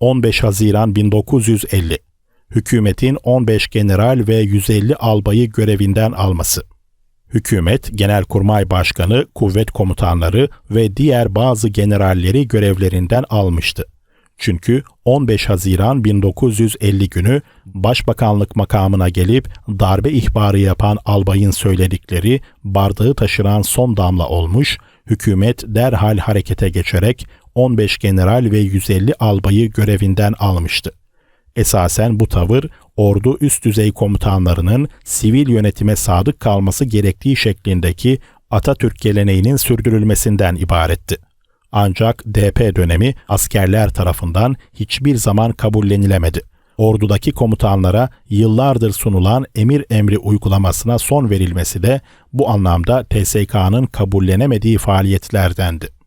15 Haziran 1950 Hükümetin 15 general ve 150 albayı görevinden alması. Hükümet, Genelkurmay Başkanı, kuvvet komutanları ve diğer bazı generalleri görevlerinden almıştı. Çünkü 15 Haziran 1950 günü Başbakanlık makamına gelip darbe ihbarı yapan albayın söyledikleri bardağı taşıran son damla olmuş, hükümet derhal harekete geçerek 15 general ve 150 albayı görevinden almıştı. Esasen bu tavır ordu üst düzey komutanlarının sivil yönetime sadık kalması gerektiği şeklindeki Atatürk geleneğinin sürdürülmesinden ibaretti. Ancak DP dönemi askerler tarafından hiçbir zaman kabullenilemedi. Ordudaki komutanlara yıllardır sunulan emir emri uygulamasına son verilmesi de bu anlamda TSK'nın kabullenemediği faaliyetlerdendi.